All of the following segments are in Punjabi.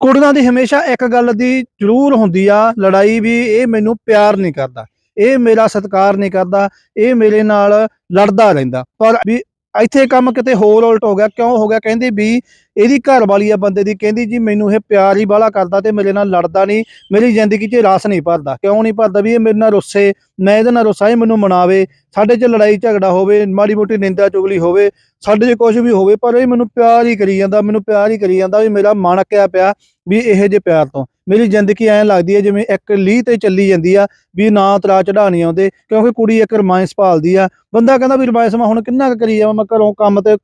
ਕੁੜੀਆਂ ਦੀ ਹਮੇਸ਼ਾ ਇੱਕ ਗੱਲ ਦੀ ਜ਼ਰੂਰ ਹੁੰਦੀ ਆ, ਲੜਾਈ ਵੀ ਇਹ ਮੈਨੂੰ ਪਿਆਰ ਨਹੀਂ ਕਰਦਾ। ਇਹ ਮੇਰਾ ਸਤਿਕਾਰ ਨਹੀਂ ਕਰਦਾ, ਇਹ ਮੇਰੇ ਨਾਲ ਲੜਦਾ ਰਹਿੰਦਾ। ਪਰ ਵੀ ਇੱਥੇ ਕੰਮ ਕਿਤੇ ਹੋਰ ਉਲਟ ਹੋ ਗਿਆ, ਕਿਉਂ ਹੋ ਗਿਆ? ਕਹਿੰਦੇ ਵੀ ਇਹਦੀ ਘਰ ਵਾਲੀ ਆ ਬੰਦੇ ਦੀ, ਕਹਿੰਦੀ ਜੀ ਮੈਨੂੰ ਇਹ ਪਿਆਰ ਹੀ ਬਾਲਾ ਕਰਦਾ ਤੇ ਮੇਰੇ ਨਾਲ ਲੜਦਾ ਨਹੀਂ, ਮੇਰੀ ਜ਼ਿੰਦਗੀ 'ਚ ਰਸ ਨਹੀਂ ਭਰਦਾ। ਕਿਉਂ ਨਹੀਂ ਭਰਦਾ ਵੀ ਇਹ ਮੇਰੇ ਨਾਲ ਰੁੱਸੇ, ਮੈਂ ਇਹਦੇ ਨਾਲ ਰੁੱਸਾ, ਇਹ ਮੈਨੂੰ ਮਨਾਵੇ, ਸਾਡੇ 'ਚ ਲੜਾਈ ਝਗੜਾ ਹੋਵੇ, ਮਾੜੀ ਮੋਟੀ ਨਿੰਦਾ ਚੁਗਲੀ ਹੋਵੇ, ਸਾਡੇ 'ਚ ਕੁਝ ਵੀ ਹੋਵੇ, ਪਰ ਇਹ ਮੈਨੂੰ ਪਿਆਰ ਹੀ ਕਰੀ ਜਾਂਦਾ, ਮੈਨੂੰ ਪਿਆਰ ਹੀ ਕਰੀ ਜਾਂਦਾ ਵੀ ਮੇਰਾ ਮਨ ਅੱਕਿਆ ਪਿਆ ਵੀ ਇਹੋ ਜੇ ਪਿਆਰ ਤੋਂ। ਮੇਰੀ ਜ਼ਿੰਦਗੀ ਐਂ ਲੱਗਦੀ ਹੈ ਜਿਵੇਂ ਇੱਕ ਲੀਹ ਤੇ ਚੱਲੀ ਜਾਂਦੀ ਆ ਵੀ ਨਾ ਤਰਾ ਚੜਾਣੀ ਆਉਂਦੇ, ਕਿਉਂਕਿ ਕੁੜੀ ਇੱਕ ਰਮਾਇਸ ਭਾਲਦੀ ਆ। ਬੰਦਾ ਕਹਿੰਦਾ ਵੀ ਰਮਾਇਸ ਮੈਂ ਹੁਣ ਕਿੰਨਾ ਕੁ ਕਰੀ ਜਾਵਾਂ, ਮੈਂ ਘਰੋਂ ਕੰਮ ਤੇ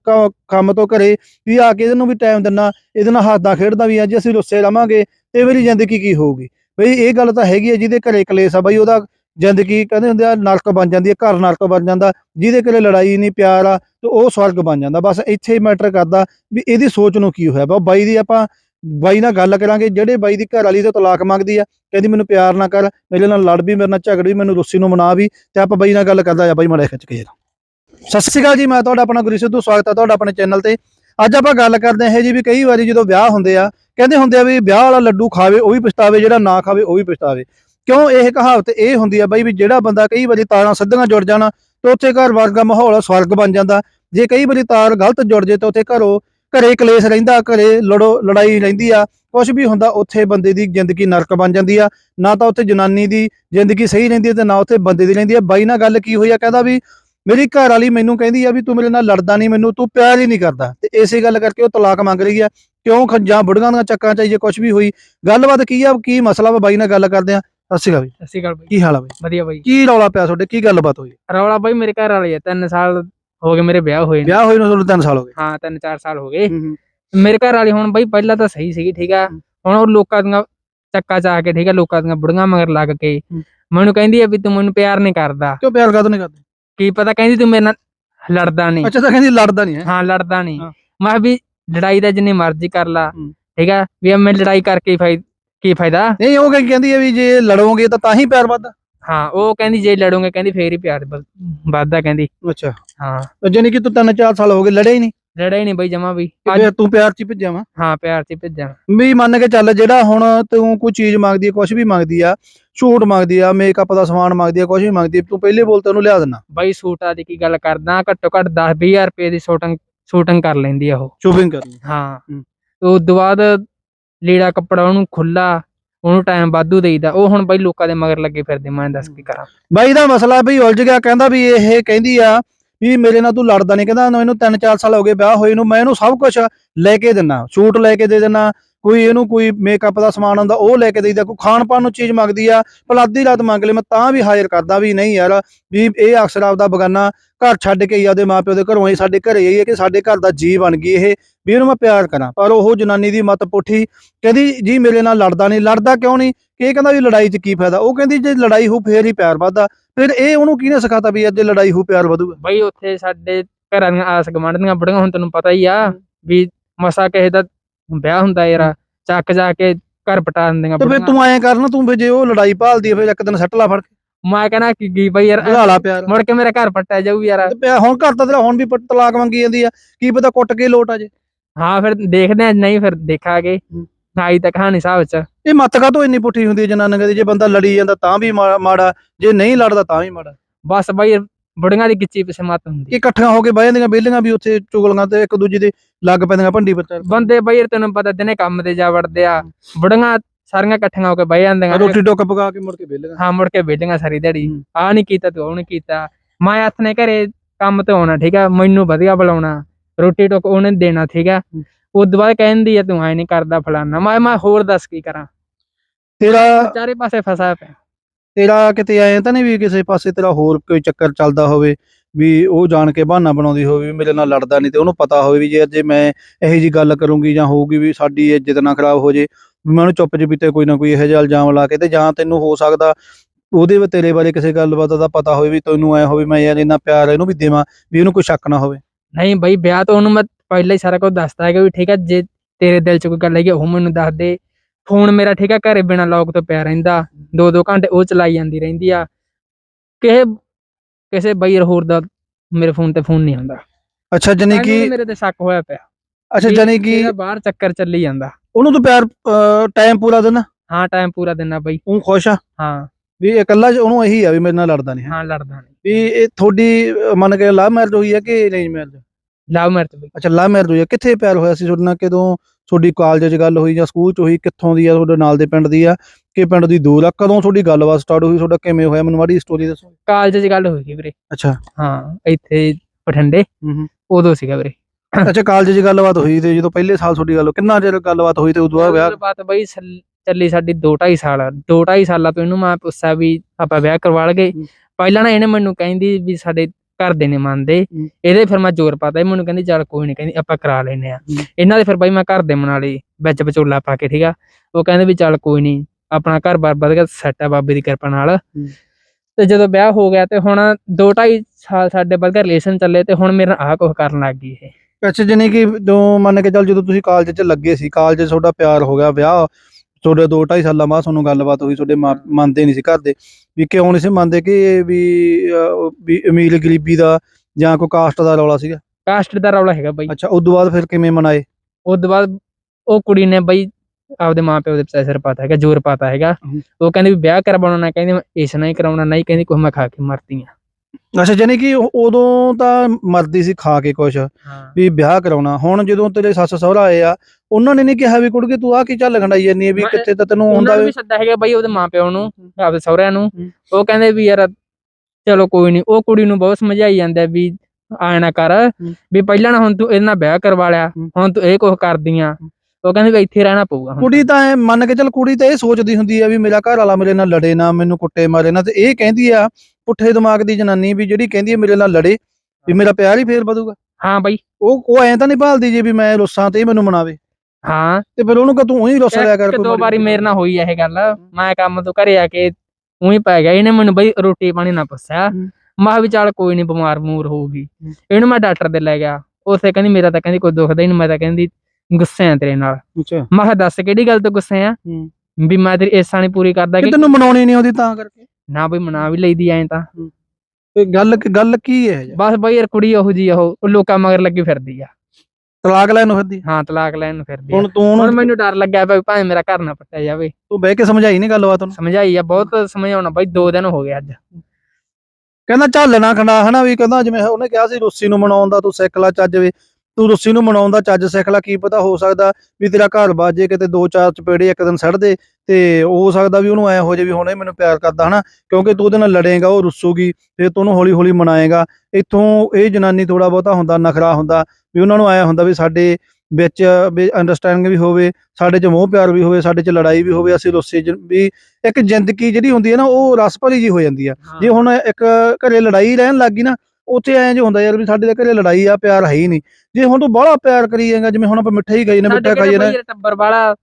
ਕੰਮ ਤੋਂ ਘਰੇ ਵੀ ਆ ਕੇ ਇਹਨੂੰ ਵੀ ਟਾਈਮ ਦਿੰਨਾ ਇਹਦੇ ਨਾਲ ਹੱਸਦਾ ਖੇਡਦਾ ਵੀ ਆ ਜੇ, ਅਸੀਂ ਰੁੱਸੇ ਰਵਾਂਗੇ, ਤੇ ਮੇਰੀ ਜ਼ਿੰਦਗੀ ਕੀ ਹੋਊਗੀ? ਬਈ ਇਹ ਗੱਲ ਤਾਂ ਹੈਗੀ ਹੈ ਜਿਹਦੇ ਘਰੇ ਕਲੇਸ਼ ਆ ਬਈ ਉਹਦਾ ਜ਼ਿੰਦਗੀ ਕਹਿੰਦੇ ਹੁੰਦੇ ਆ ਨਰਕ ਬਣ ਜਾਂਦੀ ਹੈ ਘਰ ਨਰਕ ਬਣ ਜਾਂਦਾ, ਜਿਹਦੇ ਘਰੇ ਲੜਾਈ ਨਹੀਂ, ਪਿਆਰ ਆ, ਤੇ ਉਹ ਸਵਰਗ ਬਣ ਜਾਂਦਾ। ਬਸ ਇੱਥੇ ਹੀ ਮੈਟਰ ਕਰਦਾ ਵੀ ਇਹਦੀ ਸੋਚ ਨੂੰ ਕੀ ਹੋਇਆ। ਬਾ ਬਾਈ ਦੀ ਆਪਾਂ ਬਾਈ ਨਾਲ ਗੱਲ ਕਰਾਂਗੇ, ਜਿਹੜੇ ਬਾਈ ਦੀ ਘਰ ਵਾਲੀ ਤੋਂ ਤਲਾਕ ਮੰਗਦੀ ਆ, ਕਹਿੰਦੀ ਮੈਨੂੰ ਪਿਆਰ ਨਾ ਕਰ, ਮੇਰੇ ਨਾਲ ਲੜ ਵੀ, ਮੇਰੇ ਨਾਲ ਝਗੜ ਵੀ, ਮੈਨੂੰ ਰੁੱਸੀ ਨੂੰ ਮਨਾ ਵੀ, ਤੇ ਆਪਾਂ ਬਾਈ ਨਾਲ ਗੱਲ ਕਰਦਾ ਆ, ਬਾਈ ਮਾੜਾ ਖਿੱਚ ਕੇ ਸਤਿ ਸ਼੍ਰੀ ਅਕਾਲ ਜੀ, ਮੈਂ ਤੁਹਾਡਾ ਆਪਣਾ ਗੁਰੂ ਸਿੱਧੂ, ਸਵਾਗਤ ਹੈ ਤੁਹਾਡਾ ਆਪਣੇ ਚੈਨਲ ਤੇ। ਅੱਜ ਆਪਾਂ ਗੱਲ ਕਰਦੇ ਹਾਂ ਜੀ ਵੀ ਕਈ ਵਾਰੀ ਜਦੋਂ ਵਿਆਹ ਹੁੰਦੇ ਆ, ਕਹਿੰਦੇ ਹੁੰਦੇ ਆ ਵੀ ਵਿਆਹ ਵਾਲਾ ਲੱਡੂ ਖਾਵੇ, ਉਹ ਵੀ ਪਛਤਾਵੇ, ਜਿਹੜਾ ਨਾ ਖਾਵੇ, ਉਹ ਵੀ ਪਛਤਾਵੇ। ਕਿਉਂ ਇਹ ਕਹਾਵਤ ਇਹ ਹੁੰਦੀ ਆ ਬਾਈ ਵੀ ਜਿਹੜਾ ਬੰਦਾ ਕਈ ਵਾਰੀ ਤਾਰਾਂ ਸਿੱਧੀਆਂ ਜੁੜ ਜਾਣਾ, ਤਾਂ ਉੱਥੇ ਘਰ ਵਰਗਾ ਮਾਹੌਲ, ਸਵਰਗ ਬਣ ਜਾਂਦਾ। ਜੇ ਕਈ ਵਾਰੀ ਤਾਰ ਗਲਤ ਜੁੜ ਜੇ, ਤਾਂ ਉੱਥੇ ਘਰੋਂ ਘਰੇ ਕਲੇਸ਼ ਰਹਿੰਦਾ, ਘਰੇ ਲੜੋ, ਲੜਾਈ ਰਹਿੰਦੀ ਆ। ਕੁਝ ਵੀ ਹੁੰਦਾ, ਉੱਥੇ ਬੰਦੇ ਦੀ ਜ਼ਿੰਦਗੀ ਨਰਕ ਬਣ ਜਾਂਦੀ ਆ। ਨਾ ਤਾਂ ਉੱਥੇ ਜਨਾਨੀ ਦੀ ਜ਼ਿੰਦਗੀ ਸਹੀ ਰਹਿੰਦੀ ਤੇ ਨਾ ਉੱਥੇ ਬੰਦੇ ਦੀ ਰਹਿੰਦੀ ਆ। ਬਾਈ ਨਾਲ ਗੱਲ ਕੀ ਹੋਈ ਆ? ਕਹਿੰਦਾ ਵੀ ਮੇਰੀ ਘਰ ਵਾਲੀ ਮੈਨੂੰ ਕਹਿੰਦੀ ਆ ਵੀ ਤੂੰ ਮੇਰੇ ਨਾਲ ਲੜਦਾ ਨਹੀਂ ਮੈਨੂੰ ਤੂੰ ਪਿਆਰ ਹੀ ਨਹੀਂ ਕਰਦਾ। ਤੇ ਇਸੇ ਗੱਲ ਕਰਕੇ ਉਹ ਤਲਾਕ ਮੰਗ ਰਹੀ ਆ। ਕਿਉਂ ਖੱਜਾਂ ਬੁੜੀਆਂ ਦੀਆਂ ਚੱਕਾਂ ਚਾਹੀਏ ਕੁਝ ਵੀ ਹੋਈ? ਗੱਲਬਾਤ ਕੀ ਆ? ਕੀ ਮਸਲਾ ਵਾ ਬਾਈ ਨਾਲ ਗੱਲ ਕਰਦੇ ਆ? ਸਤਿ ਸ਼੍ਰੀ ਅਕਾਲ ਸਤਿ ਸ਼੍ਰੀ ਅਕਾਲ ਬਾਈ। ਕੀ ਹਾਲ ਆ ਬਾਈ? ਵਧੀਆ ਬਾਈ। ਕੀ ਰੌਲਾ ਪਿਆ ਤੁਹਾਡੇ? ਕੀ ਗੱਲਬਾਤ ਹੋਈ? ਰੌਲਾ ਬਾਈ ਮੇਰੇ ਘਰ ਵਾਲੇ ਆ ਤਿੰਨ ਸਾਲ ਹੋ ਗਏ ਮੇਰੇ ਵਿਆਹ ਹੋਏ ਨੇ। ਵਿਆਹ ਹੋਏ ਨੂੰ ਤੁਹਾਨੂੰ 3 ਸਾਲ ਹੋ ਗਏ? ਹਾਂ ਤਿੰਨ ਚਾਰ ਸਾਲ ਹੋ ਗਏ। ਮੇਰੇ ਘਰ ਵਾਲੀ ਹੁਣ ਬਾਈ ਪਹਿਲਾਂ ਤਾਂ ਸਹੀ ਸੀਗੀ ਠੀਕ ਆ? ਹੁਣ ਉਹ ਲੋਕਾਂ ਦੀਆਂ ਚੱਕਾ ਚਾ ਕੇ ਠੀਕ ਆ? ਲੋਕਾਂ ਦੀਆਂ ਬੁੜੀਆਂ ਮਗਰ ਲੱਗ ਕੇ। ਮੈਨੂੰ ਕਹਿੰਦੀ ਆ ਵੀ ਤੂੰ ਮੈਨੂੰ ਪਿਆਰ ਨਹੀਂ ਕਰਦਾ। ਕਿਉਂ ਪਿਆਰ ਕਾਹਤੋਂ ਨਹੀਂ ਕਰਦੇ? ਕੀ ਪਤਾ ਕਹਿੰਦੀ ਤੂੰ ਮੇਰੇ ਨਾਲ ਲੜਦਾ ਨਹੀਂ। ਅੱਛਾ ਤਾਂ ਕਹਿੰਦੀ ਲੜਦਾ ਨਹੀਂ ਹੈ। ਹਾਂ ਲੜਦਾ ਨਹੀਂ। ਮੈਂ ਵੀ ਲੜਾਈ ਦਾ ਜਿੰਨੀ ਮਰਜ਼ੀ ਕਰ ਲਾ। ਠੀਕ ਆ? ਵੀ ਮੈਂ ਲੜਾਈ ਕਰਕੇ ਕੀ ਫਾਇਦਾ? ਨਹੀਂ ਉਹ ਕਹਿੰਦੀ- ਹੈ ਵੀ ਜੇ ਲੜੋਗੇ ਤਾਂ ਤਾਂ ਹੀ ਪਿਆਰ ਵੱਧਦਾ। ਹਾਂ ਉਹ ਕਹਿੰਦੀ ਜੇ ਲੜੋਗੇ ਕਹਿੰਦੀ ਫੇਰ ਹੀ ਪਿਆਰ ਵੱਧ- ਵੱਧਦਾ ਕਹਿੰਦੀ। ਅੱਛਾ। ਹਾਂ। ਜਾਨੀ ਕਿ ਤੂੰ 3-4 ਸਾਲ ਹੋ ਗਏ ਲੜਿਆ ਹੀ ਨਹੀਂ। ਲੜਿਆ ਹੀ ਨਹੀਂ ਬਾਈ ਜਮਾ ਵੀ। ਤੇ ਅੱਜ ਤੂੰ ਪਿਆਰ ਚ ਭੱਜਿਆ ਵਾ। ਹਾਂ ਪਿਆਰ ਚ ਹੀ ਭੇਜਾਂ ਵੀ ਮੰਨ ਕੇ ਚੱਲ ਜਿਹੜਾ ਹੁਣ ਤੂੰ ਕੋਈ ਚੀਜ਼ ਮੰਗਦੀ ਹੈ ਕੁਝ ਵੀ ਮੰਗਦੀ ਆ ਛੂਟ ਮੰਗਦੀ ਆ ਮੇਕਅਪ ਦਾ ਸਮਾਨ ਮੰਗਦੀ ਆ ਕੁਝ ਵੀ ਮੰਗਦੀ ਆ, ਤੂੰ ਪਹਿਲੇ ਬੋਲ ਤੈਨੂੰ ਲਿਆ ਦੇਣਾ। ਬਾਈ ਸੂਟਾਂ ਦੀ ਕੀ ਗੱਲ ਕਰਦਾ ਘੱਟੋ ਘੱਟ 10 20000 ਰੁਪਏ ਦੀ ਸ਼ੂਟਿੰਗ ਸ਼ੂਟਿੰਗ ਕਰ ਲੈਂਦੀ ਆ ਉਹ। ਸ਼ੋਪਿੰਗ ਕਰਨੀ ਹਾਂ। ਹੂੰ। ਤੇ ਉਸ ਤੋਂ ਬਾਅਦ ਲੀੜਾ ਕੱਪੜਾ ਉਹਨੂੰ ਖੁੱਲਾ ਉਹਨੂੰ ਟਾਈਮ ਵਾਧੂ ਦੇਈਦਾ ਉਹ ਹੁਣ ਬਾਈ ਲੋਕਾਂ ਦੇ ਮਗਰ ਲੱਗੇ ਫਿਰਦੇ ਮੈਂ ਦੱਸ ਕੀ ਕਰਾਂ। ਬਾਈ ਦਾ ਮਸਲਾ ਵੀ ਉਲਝ ਗਿਆ ਕਹਿੰਦਾ ਵੀ ਇਹ ਕਹਿੰਦੀ ਆ ਵੀ ਮੇਰੇ ਨਾਲ ਤੂੰ ਲੜਦਾ ਨਹੀਂ ਕਹਿੰਦਾ ਮੈਨੂੰ 3-4 ਸਾਲ ਹੋ ਗਏ ਵਿਆਹ ਹੋਏ ਨੂੰ ਮੈਂ ਇਹਨੂੰ ਸਭ ਕੁਝ ਲੈ ਕੇ ਦਿੰਨਾ ਛੂਟ ਲੈ ਕੇ ਦੇ ਦਿੰਨਾ ਕੋਈ ਇਹਨੂੰ ਕੋਈ ਮੇਕਅਪ ਦਾ ਸਮਾਨ ਆਉਂਦਾ, ਉਹ ਲੈ ਕੇ ਦੇਈਦਾ, ਕੋਈ ਖਾਣ ਪਾਣ ਨੂੰ ਚੀਜ਼ ਮੰਗਦੀ ਆ, ਭਲਾ ਅੱਧੀ ਰਾਤ ਮੰਗ ਲੈ ਮੈਂ ਤਾਂ ਵੀ ਹਾਜ਼ਰ ਕਰਦਾ ਵੀ ਨਹੀਂ ਯਾਰ, ਵੀ ਇਹ ਅਕਸਰ ਆਪਦਾ ਬਗਾਨਾ ਘਰ ਛੱਡ ਕੇ ਹੀ ਆਪਦੇ ਮਾਪਿਓ ਦੇ ਘਰੋਂ ਹੀ ਸਾਡੇ ਘਰੇ ਆਈ ਹੈ ਕਿ ਸਾਡੇ ਘਰ ਦਾ ਜੀ ਬਣ ਗਈ ਇਹ, ਵੀ ਇਹਨੂੰ ਮੈਂ ਪਿਆਰ ਕਰਾਂ। ਪਰ ਉਹ ਜਨਾਨੀ ਦੀ ਮਤ ਪੁੱਠੀ, ਕਹਿੰਦੀ, ਜੀ ਮੇਰੇ ਨਾਲ ਲੜਦਾ ਨਹੀਂ। ਲੜਦਾ ਕਿਉਂ ਨਹੀਂ? ਕਿ ਇਹ ਕਹਿੰਦਾ ਵੀ ਲੜਾਈ 'ਚ ਕੀ ਫਾਇਦਾ? ਉਹ ਕਹਿੰਦੀ, ਜੇ ਲੜਾਈ ਹੋ ਫੇਰ ਹੀ ਪਿਆਰ ਵੱਧਦਾ। ਫਿਰ ਇਹ ਉਹਨੂੰ ਕਿਹਨੇ ਸਿਖਾਤਾ ਵੀ ਅੱਜ ਲੜਾਈ ਹੋ ਪਿਆਰ ਵਧੂਗਾ? ਬਈ ਉੱਥੇ ਸਾਡੇ ਘਰਾਂ ਦੀਆਂ ਆਸ ਗਵਾਂਢ ਬੜੀਆਂ, ਹੁਣ ਤੈਨੂੰ ਪਤਾ ਹੀ ਆ, ਵੀ ਮਸਾ ਕਿਸੇ ਦਾ ਵਿਆਹ ਹੁੰਦਾ ਯਾਰ ਚੱਕ ਜਾ ਕੇ ਘਰ ਪਟਾ ਦਿੰਦੀਆਂ ਤੇ ਫਿਰ ਬੁੜੀਆਂ। ਤੂੰ ਐਂ ਕਰਨਾ ਤੂੰ ਫਿਰ ਜੇ ਉਹ ਲੜਾਈ ਭਾਲਦੀ ਫਿਰ ਇੱਕ ਦਿਨ ਸੱਟ ਲਾ ਫੜ ਕੇ। ਮੈਂ ਕਹਿਣਾ ਕਿ ਕੀ ਬਾਈ ਯਾਰ ਲਾ ਪਿਆਰ। ਮੁੜ ਕੇ ਮੇਰਾ ਘਰ ਪੱਟਿਆ ਜਾਊ ਯਾਰ। ਤੇ ਪਿਆ ਹੁਣ ਘਰ ਤਾਂ ਤੇਰਾ ਹੁਣ ਵੀ ਪ- ਤਲਾਕ ਮੰਗੀ ਜਾਂਦੀ ਆ ਕੀ ਪਤਾ ਕੁੱਟ ਕੇ ਲੋਟ ਆ ਜੇ। ਹਾਂ ਫਿਰ ਦੇਖਦੇ ਆ ਨਹੀਂ ਫਿਰ ਦੇਖਾਂਗੇ। ਆਈ ਤਾਂ ਕਹਾਣੀ ਸਾਹਿਬ ਚ। ਇਹ ਮੱਤ ਕਾ ਤੋਂ ਇੰਨੀ ਪੁੱਠੀ ਹੁੰਦੀ ਹੈ ਜਨਾਨੀਆਂ ਦੀ ਜੇ ਬੰਦਾ ਲੜੀ ਜਾਂਦਾ ਤਾਂ ਵੀ ਮਾ- ਮਾੜਾ ਜੇ ਨਹੀਂ ਲੜਦਾ ਤਾਂ ਵੀ ਮਾੜਾ। ਬਸ ਬਾਈ ਬੁੜੀਆਂ ਦੀ ਗਿੱਚੀ ਪਿਛੇ ਮੱਤ ਹੁੰਦੀ ਇਕੱਠੀਆਂ ਹੋ ਕੇ ਬਹਿ ਜਾਂਦੀਆਂ ਬੇਲੀਆਂ ਵੀ ਉੱਥੇ ਚੁਗਲੀਆਂ ਤੇ ਇੱਕ ਦੂਜੇ ਦੇ ਲੱਗ ਪੈਂਦੀਆਂ ਭੰਡੀ ਬੱਚਾ ਬੰਦੇ ਬਾਈ ਤੈਨੂੰ ਪਤਾ ਦਿਨੇ ਕੰਮ ਤੇ ਜਾ ਵੜਦੇ ਆ ਬੁੜੀਆਂ ਸਾਰੀਆਂ ਇਕੱਠੀਆਂ ਹੋ ਕੇ ਬਹਿ ਜਾਂਦੀਆਂ ਰੋਟੀ ਟੋਕ ਪਕਾ ਕੇ ਮੁੜ ਕੇ ਬੇਲੀਆਂ ਹਾਂ ਮੁੜ ਕੇ ਬੈਠੀਆਂ ਸਾਰੀ ਦਿਹਾੜੀ। ਆ ਨਹੀਂ ਕੀਤਾ ਤੂੰ ਉਹ ਨਹੀਂ ਕੀਤਾ। ਮੈਂ ਹੱਥ ਨੇ ਘਰੇ ਕੰਮ ਤੇ ਆਉਣਾ ਠੀਕ ਆ ਮੈਨੂੰ ਵਧੀਆ ਬੁਲਾਉਣਾ ਰੋਟੀ ਟੋਕ ਉਹਨੇ ਦੇਣਾ ਠੀਕ ਆ। ਹੂੰ। ਉਸ ਤੋਂ ਬਾਅਦ ਕਹਿੰਦੀ ਆ ਤੂੰ ਐ ਨਹੀਂ ਕਰਦਾ ਫਲਾਨਾ। ਮੈਂ ਮੈਂ ਹੋਰ ਦੱਸ ਕੀ ਕਰਾਂ। ਤੇਰਾ ਚਾਰੇ ਪਾਸੇ ਫਸਾ ਪਿਆ। ਤੇਰਾ ਕਿਤੇ ਐ ਤਾਂ ਨਹੀਂ ਵੀ ਕਿਸੇ ਪਾਸੇ ਤੇਰਾ ਹੋਰ ਕੋਈ ਚੱਕਰ ਚੱਲਦਾ ਹੋਵੇ ਵੀ ਉਹ ਜਾਣ ਕੇ ਬਹਾਨਾ ਬਣਾਉਂਦੀ ਹੋਵੇ ਵੀ ਮੇਰੇ ਨਾਲ ਲੜਦਾ ਨਹੀਂ ਤੇ ਉਹਨੂੰ ਪਤਾ ਹੋਵੇ ਵੀ ਜੇ ਜੇ ਮੈਂ ਇਹੋ ਜੀ ਗੱਲ ਕਰੂੰਗੀ ਜਾਂ ਹੋਊਗੀ ਵੀ ਸਾਡੀ ਇੱਜ਼ਤ ਨਾ ਖਰਾਬ ਹੋ ਜੇ, ਵੀ ਮੈਂ ਉਹਨੂੰ ਚੁੱਪ ਚਪੀਤੇ ਕੋਈ ਨਾ ਕੋਈ ਇਹੋ ਜਿਹਾ ਇਲਜ਼ਾਮ ਲਾ ਕੇ ਤੇ ਜਾਂ ਤੈਨੂੰ ਹੋ ਸਕਦਾ ਉਹਦੇ ਵੀ ਤੇਰੇ ਬਾਰੇ ਕਿਸੇ ਗੱਲਬਾਤ ਦਾ ਪਤਾ ਹੋਵੇ ਵੀ ਤੈਨੂੰ ਐ ਹੋਵੇ ਮੈਂ ਯਾਰ ਇੰਨਾ ਪਿਆਰ ਇਹਨੂੰ ਵੀ ਦੇਵਾਂ ਵੀ ਉਹਨੂੰ ਕੋਈ ਸ਼ੱਕ ਨਾ ਹੋਵੇ। ਨਹੀਂ ਬਈ ਵਿਆਹ ਤੋਂ ਉਹਨੂੰ ਮੈਂ ਪਹਿਲਾਂ ਹੀ ਸਾਰਾ ਕੁਝ ਦੱਸਤਾ ਹੈਗਾ ਵੀ ਠੀਕ ਆ ਜੇ ਤੇਰੇ ਦਿਲ 'ਚ ਕੋਈ ਗੱਲ ਹੈਗੀ ਉਹ ਮੈਨੂੰ ਦੱਸ ਦੇ। ਫੋਨ ਮੇਰਾ ਠੀਕ ਆ ਘਰੇ ਬਿਨਾ ਲੌਕ ਤੋਂ ਪਿਆ ਰਹਿੰਦਾ। ਦੋ ਦੋ ਘੰਟੇ ਉਹ ਚਲਾਈ ਜਾਂਦੀ ਰਹਿੰਦੀ ਆ। ਕਿਸੇ ਕਿਸੇ ਬਾਈ ਹੋਰ ਦਾ ਮੇਰੇ ਫੋਨ ਤੇ ਫੋਨ ਨਹੀਂ ਆਉਂਦਾ। ਅੱਛਾ ਜਾਨੀ ਕਿ ਮੇਰੇ ਤੇ ਸ਼ੱਕ ਹੋਇਆ ਪਿਆ। ਅੱਛਾ ਜਾਨੀ ਕਿ ਬਾਹਰ ਚੱਕਰ ਚੱਲੀ ਜਾਂਦਾ। ਉਹਨੂੰ ਤੂੰ ਪਿਆਰ ਟਾਈਮ ਪੂਰਾ ਦੇਣਾ? ਹਾਂ ਟਾਈਮ ਪੂਰਾ ਦਿੰਨਾ ਬਈ। ਉਹ ਖੁਸ਼ ਆ? ਹਾਂ। ਵੀ ਇਕੱਲਾ ਉਹਨੂੰ ਇਹੀ ਆ ਵੀ ਮੇਰੇ ਨਾਲ ਲੜਦਾ ਨਹੀਂ ਹੈ। ਲੜਦਾ ਨਹੀਂ। ਵੀ ਇਹ ਤੁਹਾਡੀ ਮੰਨ ਕੇ ਲਵ ਮੈਰਿਜ ਹੋਈ ਹੈ ਕਿ ਅਰੇਂਜ ਮੈਰਿਜ ਲਵ ਮੈਰਿਜ ਅੱਛਾ ਲਵ ਮੈਰਿਜ ਹੋਈ ਹੈ ਕਿੱਥੇ ਪਿਆਰ ਹੋਇਆ ਸੀ ਤੁਹਾਡੇ ਨਾਲ? ਕਦੋਂ ਤੁਹਾਡੀ ਕਾਲਜ 'ਚ ਗੱਲ ਹੋਈ ਜਾਂ ਸਕੂਲ 'ਚ ਹੋਈ ਕਿੱਥੋਂ ਦੀ ਆ ਤੁਹਾਡੇ ਨਾਲ ਦੇ ਪਿੰਡ ਦੀ ਆ ਕਿ ਪਿੰਡ ਦੀ ਦੂਰ ਆ ਕਦੋਂ ਤੁਹਾਡੀ ਗੱਲਬਾਤ ਸਟਾਰਟ ਹੋਈ ਤੁਹਾਡਾ ਕਿਵੇਂ ਹੋਇਆ ਮੈਨੂੰ ਮਾੜੀ ਸਟੋਰੀ ਦੱਸੋ। ਕਾਲਜ 'ਚ ਗੱਲ ਹੋਈ ਸੀ ਵੀਰੇ। ਅੱਛਾ। ਹਾਂ ਇੱਥੇ ਬਠਿੰਡੇ। ਹੂੰ ਉਦੋਂ ਸੀਗਾ ਵੀਰੇ। ਅੱਛਾ ਕਾਲਜ 'ਚ ਗੱਲਬਾਤ ਹੋਈ ਤੇ ਜਦੋਂ ਪਹਿਲੇ ਸਾਲ ਤੁਹਾਡੀ ਗੱਲ ਕਿੰਨਾ ਚਿਰ ਗੱਲਬਾਤ ਹੋਈ ਤੇ ਉਦੋਂ ਬਾਅਦ ਵਿਆਹ? ਬਾਤ ਬਈ ਚੱਲੀ ਸਾਡੀ 2 2.5 ਸਾਲ 2 2.5 ਸਾਲਾਂ ਤੋਂ ਇਹਨੂੰ ਮੈਂ ਪੁੱਛਿਆ ਵੀ ਆਪਾਂ ਵਿਆਹ ਕਰਵਾ ਲਗੇ। ਪਹਿਲਾਂ ਨਾ ਇਹਨੇ ਮੈਨੂੰ ਕਹਿੰਦੀ ਵੀ ਸਾਡੇ ਘਰ ਦੇ ਨੇ ਮੰਨਦੇ। ਇਹਦੇ ਫਿਰ ਮੈਂ ਜ਼ੋਰ ਪਾਤਾ ਇਹ ਮੈਨੂੰ ਕਹਿੰਦੀ ਚੱਲ ਕੋਈ ਨਹੀਂ ਕਹਿੰਦੀ ਆਪਾਂ ਕਰਾ ਲੈਨੇ ਆ। ਇਹਨਾਂ ਦੇ ਫਿਰ ਬਾਈ ਮੈਂ ਘਰ ਦੇ ਮਨਾ ਲਈ ਵਿੱਚ ਵਿਚੋਲਾ ਪਾ ਕੇ ਠੀਕ ਆ? ਉਹ ਕਹਿੰਦੇ ਵੀ ਚੱਲ ਕੋਈ ਨਹੀਂ ਆਪਣਾ ਘਰ ਬਾਰ ਵਧ ਗਿਆ ਸੈੱਟ ਆ ਬਾਬੇ ਦੀ ਕਿਰਪਾ ਨਾਲ। ਤੇ ਜਦੋਂ ਵਿਆਹ ਹੋ ਗਿਆ ਤੇ ਹੁਣ 2 2.5 ਸਾਲ ਸਾਡੇ ਬਾਅਦ ਰਿਲੇਸ਼ਨ ਚੱਲੇ ਤੇ ਹੁਣ ਮੇਰੇ ਨਾਲ ਆਹ ਕੁਝ ਕਰਨ ਲੱਗ ਗਈ ਇਹ। ਅੱਛਾ ਜਾਨੀ ਕਿ ਜੋ ਮੰਨ ਕੇ ਚੱਲ ਜਦੋਂ ਤੁਸੀਂ ਕਾਲਜ 'ਚ ਲੱਗੇ ਸੀ ਕਾਲਜ 'ਚ ਤੁਹਾਡਾ ਪਿਆਰ ਹੋ ਗਿਆ ਵਿਆਹ ਤੁਹਾਡੇ 2 2.5 ਸਾਲਾਂ ਬਾਅਦ ਤੁਹਾਨੂੰ ਗੱਲਬਾਤ ਹੋਈ ਤੁਹਾਡੇ ਮਾਂ-। ਮੰਨਦੇ ਨਹੀਂ ਸੀ ਘਰ ਦੇ। ਵੀ ਕਿਉਂ ਨਹੀਂ ਸੀ ਮੰਨਦੇ ਕਿ ਇਹ ਵੀ ਅਮੀਰ ਗਰੀਬੀ ਦਾ ਜਾਂ ਕੋਈ ਕਾਸਟ ਦਾ ਰੌਲਾ ਸੀਗਾ? ਕਾਸਟ ਦਾ ਰੌਲਾ ਹੈਗਾ ਬਾਈ। ਅੱਛਾ ਉਸ ਤੋਂ ਬਾਅਦ ਫਿਰ ਕਿਵੇਂ ਮਨਾਏ? ਉਸ ਤੋਂ ਬਾਅਦ ਉਹ ਕੁੜੀ ਨੇ ਬਈ ਆਪਦੇ ਮਾਪਿਓ ਦੇ ਪੈਸੇ ਪਾਤਾ ਹੈਗਾ ਜ਼ੋਰ ਪਾਤਾ ਹੈਗਾ। ਉਹ ਕਹਿੰਦੀ ਵੀ ਵਿਆਹ ਕਰਵਾਉਣਾ ਨਾ ਕਹਿੰਦੀ ਮੈਂ ਇਸ ਨਾਲ ਹੀ ਕਰਾਉਣਾ ਨਹੀਂ ਕਹਿੰਦੀ ਕੁਛ ਮੈਂ ਖਾ ਕੇ ਮਰਦੀ ਆ ਅੱਛਾ ਜਾਨੀ ਕਿ ਉਹ- ਉਦੋਂ ਤਾਂ ਮਰਦੀ ਸੀ ਖਾ ਕੇ ਕੁਛ ਹਾਂ। ਵੀ ਵਿਆਹ ਕਰਾਉਣਾ। ਹੁਣ ਜਦੋਂ ਤੇਰੇ ਸੱਸ ਸਹੁਰਾ ਆਏ ਆ ਉਹਨਾਂ ਨੇ ਨਹੀਂ ਕਿਹਾ ਵੀ ਕੁੜਕੇ ਤੂੰ ਆ ਕੀ ਚੱਲ ਖੰਡਾਈ ਜਾਨੀ ਹੈ ਵੀ ਮੈਂ- ਕਿੱਥੇ ਤਾਂ ਤੈਨੂੰ ਹੁੰਦਾ ਉਹਨਾਂ ਨੂੰ ਵੀ ਵੀ ਸੱਦਾ ਹੈਗਾ ਬਈ ਉਹਦੇ ਮਾਪਿਓ ਨੂੰ ਆਪਦੇ ਸਹੁਰਿਆਂ ਨੂੰ। ਉਹ ਕਹਿੰਦੇ ਵੀ ਯਾਰ ਚਲੋ ਕੋਈ ਨਹੀਂ ਉਹ ਕੁੜੀ ਨੂੰ ਬਹੁਤ ਸਮਝਾਈ ਜਾਂਦਾ ਵੀ ਆਏ ਨਾ ਕਰ ਵੀ ਪਹਿਲਾਂ ਨਾ ਹੁਣ ਤੂੰ ਇਹਦੇ ਨਾਲ ਵਿਆਹ ਕਰਵਾ ਲਿਆ। ਹੁਣ ਤੂੰ ਇਹ ਕੁਝ ਕਰਦੀ ਆ। ਉਹ ਕਹਿੰਦੇ ਵੀ ਇੱਥੇ ਰਹਿਣਾ ਪਊਗਾ ਹੁਣ ਕੁੜੀ ਤਾਂ ਐਂ ਮੰਨ ਕੇ ਚੱਲ ਕੁੜੀ ਤਾਂ ਇਹ ਸੋਚਦੀ ਹੁੰਦੀ ਆ ਵੀ ਮੇਰਾ ਘਰ ਵਾਲਾ ਮੇਰੇ ਨਾਲ ਲੜੇ ਨਾ ਮੈਨੂੰ ਕੁੱਟੇ ਮਾਰੇ ਨਾ ਤੇ ਇਹ ਕਹਿੰਦੀ ਆ ਪੁੱਠੇ ਦਿਮਾਗ ਦੀ ਜਨਾਨੀ ਵੀ ਜਿਹੜੀ ਕਹਿੰਦੀ ਮੇਰੇ ਨਾਲ ਲੜੇ ਵੀ ਮੇਰਾ ਪਿਆਰ ਹੀ ਫੇਰ ਵਧੂਗਾ। ਹਾਂ ਬਈ। ਉਹ ਉਹ ਐਂ ਤਾਂ ਨਹੀਂ ਭਾਲਦੀ ਜੇ ਵੀ ਮੈਂ ਰੁੱਸਾਂ ਤੇ ਇਹ ਮੈਨੂੰ ਮਨਾਵੇ। ਹਾਂ। ਤੇ ਫਿਰ ਉਹਨੂੰ ਕਹ ਤੂੰ ਉਹੀ ਰੁੱਸ ਲਿਆ ਕਰ ਕੋਈ ਦੋ ਵਾਰੀ ਮੇਰੇ ਨਾਲ ਹੋਈ ਇਹ ਗੱਲ ਮੈਂ ਕੰਮ ਤੋਂ ਘਰੇ ਆ ਕੇ ਉਹੀ ਪੈ ਗਿਆ ਇਹਨੇ ਮੈਨੂੰ ਬਈ ਰੋਟੀ ਪਾਣੀ ਨਾ ਪੁੱਛਿਆ। ਹਮ। ਮੈਂ ਕਿਹਾ ਵੀ ਚੱਲ ਕੋਈ ਨਹੀਂ ਬਿਮਾਰ ਬਮੂਰ ਹੋਊਗੀ। ਇਹਨੂੰ ਮੈਂ ਡਾਕਟਰ ਦੇ ਲੈ ਗਿਆ। ਉੱਥੇ ਕਹਿੰਦੀ ਮੇਰਾ ਤਾਂ ਕਹਿੰਦੀ ਕੋਈ ਦੁਖਦਾ ਹੀ ਨਹੀਂ ਮੈਂ ਤਾਂ ਕਹਿੰਦੀ ਗੁੱਸੇ ਆ ਤੇਰੇ ਨਾਲ। ਅੱਛਾ। ਮੈਂ ਦੱਸ ਕਿਹੜੀ ਗੱਲ ਤੋਂ ਗੁੱਸੇ ਆ। ਵੀ ਮੈਂ ਤੇਰੀ ਇਸਾਂ ਨਹੀਂ ਪੂਰੀ ਕਰਦਾ ਕਿ ਤੈਨੂੰ ਮਨਾਉਣੀ ਨਹੀਂ ਆਉਂਦੀ ਤਾਂ ਕਰਕੇ? ਨਾ ਬਈ ਮਨਾ ਵੀ ਲਈਦੀ ਐ ਤਾਂ। ਇਹ ਗੱਲ ਗੱਲ ਕੀ ਹੈ ਯਾਰ? ਬਸ ਬਈ ਯਾਰ ਕੁੜੀ ਉਹੋ ਜੀ ਉਹ ਉਹ ਲੋਕਾਂ ਮਗਰ ਲੱਗੀ ਫਿਰਦੀ ਆ। ਤਲਾਕ ਲੈਣ ਨੂੰ ਫਿਰਦੀ? ਹਾਂ ਤਲਾਕ ਲੈਣ ਨੂੰ ਫਿਰਦੀ ਹੁਣ ਤੂੰ ਹੁਣ ਮੈਨੂੰ ਡਰ ਲੱਗਿਆ ਪਿਆ ਭਾਵੇਂ ਮੇਰਾ ਘਰ ਨਾ ਪੱਟਿਆ ਜਾਵੇ। ਤੂੰ ਬਹਿ ਕੇ ਸਮਝਾਈ ਨਹੀਂ ਗੱਲਬਾਤ ਉਹਨੂੰ? ਸਮਝਾਈ ਆ ਬਹੁਤ ਸਮਝਾਉਣਾ ਬਈ 2 ਦਿਨ ਹੋ ਗਏ ਅੱਜ। ਕਹਿੰਦਾ ਨਾ ਖੰਡਾ ਹਨਾ ਵੀ ਕਹਿੰਦਾ ਜਿਵੇਂ ਉਹਨੇ ਕਿਹਾ ਸੀ ਰੁੱਸੀ ਨੂੰ ਮਨਾਉਣ ਦਾ ਤੂੰ ਸਿੱਖ ਲੈ ਚੱਜ ਵੇ। ਤੂੰ ਰੁੱਸੀ ਨੂੰ ਮਨਾਉਣ ਦਾ ਚੱਜ ਸਿੱਖ ਲੈ ਕੀ ਪਤਾ ਹੋ ਸਕਦਾ ਵੀ ਤੇਰਾ ਘਰ ਬਾਜੇ ਕਿਤੇ ਦੋ ਚਾਰ ਚਪੇੜੇ ਇੱਕ ਦਿਨ ਸੜ ਦੇ ਤੇ ਹੋ ਸਕਦਾ ਵੀ ਉਹਨੂੰ ਐ ਹੋ ਜੇ ਵੀ ਹੁਣ ਮੈਨੂੰ ਪਿਆਰ ਕਰਦਾ ਹਨਾ? ਕਿਉਂਕਿ ਤੂੰ ਉਹਦੇ ਨਾਲ ਲੜੇਗਾ ਉਹ ਰੁੱਸੂਗੀ ਫਿਰ ਤੂੰ ਉਹਨੂੰ ਹੌਲੀ ਹੌਲੀ ਮਨਾਏਗਾ। ਇੱਥੋਂ ਇਹ ਜਨਾਨੀ ਥੋੜਾ ਬਹੁਤਾ ਹੁੰਦਾ ਨਖਰਾ ਹੁੰਦਾ ਵੀ ਉਹਨਾਂ ਨੂੰ ਐ ਹੁੰਦਾ ਵੀ ਸਾਡੇ ਵਿੱਚ ਵੀ ਅੰਡਰਸਟੈਂਡਿੰਗ ਵੀ ਹੋਵੇ ਸਾਡੇ 'ਚ ਮੋਹ ਪਿਆਰ ਵੀ ਹੋਵੇ ਸਾਡੇ 'ਚ ਲੜਾਈ ਵੀ ਹੋਵੇ ਅਸੀਂ ਰੁੱਸੇ ਵੀ ਇੱਕ ਜ਼ਿੰਦਗੀ ਜਿਹੜੀ ਹੁੰਦੀ ਹੈ ਨਾ ਉਹ ਰਸ ਭਰੀ ਜੀ ਹੋ ਜਾਂਦੀ ਆ। ਜੇ ਹੁਣ ਇੱਕ ਘਰੇ ਲੜਾਈ ਰਹਿਣ ਲੱਗ ਗਈ ਨਾ ਉੱਥੇ ਐਂ ਜੋ ਹੁੰਦਾ ਯਾਰ ਵੀ ਸਾਡੇ ਦੇ ਘਰੇ ਲੜਾਈ ਆ ਪਿਆਰ ਹੈ ਹੀ ਨਹੀਂ। ਜੇ ਹੁਣ ਤੂੰ ਬਾਹਲਾ ਪਿਆਰ ਕਰੀ ਜਾਏਗਾ ਜਿਵੇਂ ਹੁਣ ਆਪਾਂ ਮਿੱਠਾ ਹੀ ਖਾਈ ਨੇ ਮਿੱਠਾ ਖਾਈ ਜਾਣਾ ਟੱਬਰ ਵਾਲਾ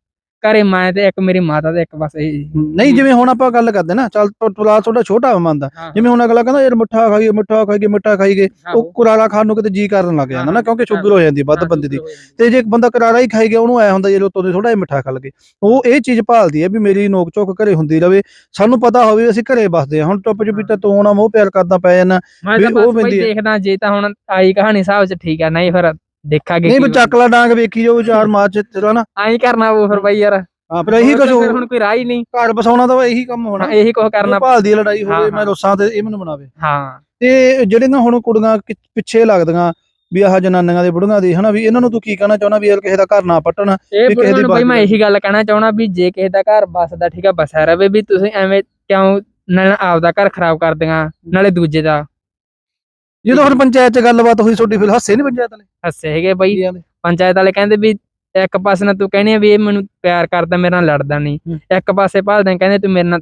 ਘਰੇ ਮੈਂ ਤੇ ਇੱਕ ਮੇਰੀ ਮਾਤਾ ਤੇ ਇੱਕ ਬਸ ਇਹ ਨਹੀਂ ਜਿਵੇਂ ਹੁਣ ਆਪਾਂ ਗੱਲ ਕਰਦੇ ਨਾ ਚੱਲ ਤੁਲਾ ਥੋੜਾ ਛੋਟਾ ਮੰਨਦਾ ਜਿਵੇਂ ਹੁਣ ਅਗਲਾ ਕਹਿੰਦਾ ਯਾਰ ਮਿੱਠਾ ਖਾਈਏ ਮਿੱਠਾ ਖਾਈਏ ਮਿੱਠਾ ਖਾਈਏ ਉਹ ਕੁਰਾਰਾ ਖਾਣ ਨੂੰ ਕਿਤੇ ਜੀ ਕਰਨ ਲੱਗ ਜਾਂਦਾ ਨਾ ਕਿਉਂਕਿ ਸ਼ੂਗਰ ਹੋ ਜਾਂਦੀ ਵੱਧ ਬੰਦੇ ਦੀ। ਤੇ ਜੇ ਇੱਕ ਬੰਦਾ ਕਰਾਰਾ ਹੀ ਖਾਈ ਗਿਆ ਉਹਨੂੰ ਐ ਹੁੰਦਾ ਜੇ ਲੋਤੋਂ ਦੇ ਥੋੜਾ ਜਿਹਾ ਮਿੱਠਾ ਖਾ ਲਗੇ ਉਹ ਇਹ ਚੀਜ਼ ਭਾਲਦੀ ਹੈ ਵੀ ਮੇਰੀ ਨੋਕ ਝੋਕ ਘਰੇ ਹੁੰਦੀ ਰਵੇ। ਸਾਨੂੰ ਪਤਾ ਹੋਵੇ ਅਸੀਂ ਘਰੇ ਬਸਦੇ ਹਾਂ। ਹੁਣ ਟੁੱਪ ਚੁਪੀਤਾ ਤੋਂ ਆਉਣਾ ਮੋਹ ਪਿਆਰ ਕਰਦਾ ਪੈ ਜਾਣਾ। ਵੀ ਉਹ ਹੈ। ਦੇਖਦਾ ਜੇ ਤਾਂ ਹੁਣ ਆਈ ਕਹਾਣੀ ਹਿਸਾਬ ਚ ਠੀਕ ਆ ਨਹੀਂ ਫਿਰ ਦੇਖਾਂਗੇ ਨਹੀਂ ਕੀ ਵੀ ਚੱਕ ਲਾ ਡਾਂਗ ਵੇਖੀ ਜਾਓ ਚਾਰ ਮਾਰਚ ਚਲਾ ਨਾ। ਆਈ ਕਰਨਾ ਉਹ ਫਿਰ ਬਈ ਯਾਰ। ਹਾਂ ਪਰ ਇਹੀ ਕੁਝ ਹੁਣ ਕੋਈ ਰਾਹ ਹੀ ਨਹੀਂ। ਘਰ ਬਸਾਉਣਾ ਤਾਂ ਇਹੀ ਕੰਮ ਹੋਣਾ। ਇਹੀ ਕੁਝ ਕਰਨਾ। ਭਾਲਦੀ ਹੈ ਲੜਾਈ ਹੋਵੇ ਮੈਂ। ਰੋਸਾਂ ਤੇ ਇਹ ਮੈਨੂੰ ਬਣਾਵੇ ਹਾਂ। ਤੇ ਜਿਹੜੀਆਂ ਹੁਣ ਕੁੜੀਆਂ ਪਿੱਛੇ ਲੱਗਦੀਆਂ ਵੀ ਆਹ ਜਨਾਨੀਆਂ ਦੇ ਬੁੜੀਆਂ ਦੀ ਹਨਾ ਵੀ ਇਹਨਾਂ ਨੂੰ ਤੂੰ ਕੀ ਕਹਿਣਾ ਚਾਹੁੰਦਾ ਵੀ ਯਾਰ ਕਿਸੇ ਦਾ ਘਰ ਨਾ ਪੱਟਣ ਇਹ ਵੀ ਕਿਸੇ ਦੀ ਨੂੰ ਬਈ ਮੈਂ ਇਹੀ ਗੱਲ ਕਹਿਣਾ ਚਾਹਣਾ ਵੀ ਜੇ ਕਿਸੇ ਦਾ ਘਰ ਬਸਦਾ ਠੀਕ ਆ ਬਸਿਆ ਰਵੇ ਵੀ ਤੁਸੀਂ ਐਵੇਂ ਕਿਉਂ ਨਾਲ ਆਪਦਾ ਘਰ ਖਰਾਬ ਕਰਦੀਆਂ ਨਾਲੇ ਦੂਜੇ ਦਾ। ਜਦੋਂ ਹੁਣ ਪੰਚਾਇਤ 'ਚ ਗੱਲਬਾਤ ਹੋਈ ਤੁਹਾਡੀ ਫਿਰ ਹੱਸੇ ਨਹੀਂ ਪੰਚਾਇਤ ਵਾਲੇ? ਹੱਸੇ ਹੈਗੇ ਬਈ? ਪੰਚਾਇਤ ਵਾਲੇ ਕਹਿੰਦੇ ਵੀ ਇੱਕ ਪਾਸੇ ਨਾਲ ਤੂੰ ਕਹਿੰਦੀ ਆ ਵੀ ਇਹ ਮੈਨੂੰ ਪਿਆਰ ਕਰਦਾ ਮੇਰੇ ਨਾਲ ਲੜਦਾ ਨਹੀਂ। ਇੱਕ ਪਾਸੇ ਭਾਲਦਾ ਕਹਿੰਦੇ ਤੂੰ ਮੇਰੇ ਨਾਲ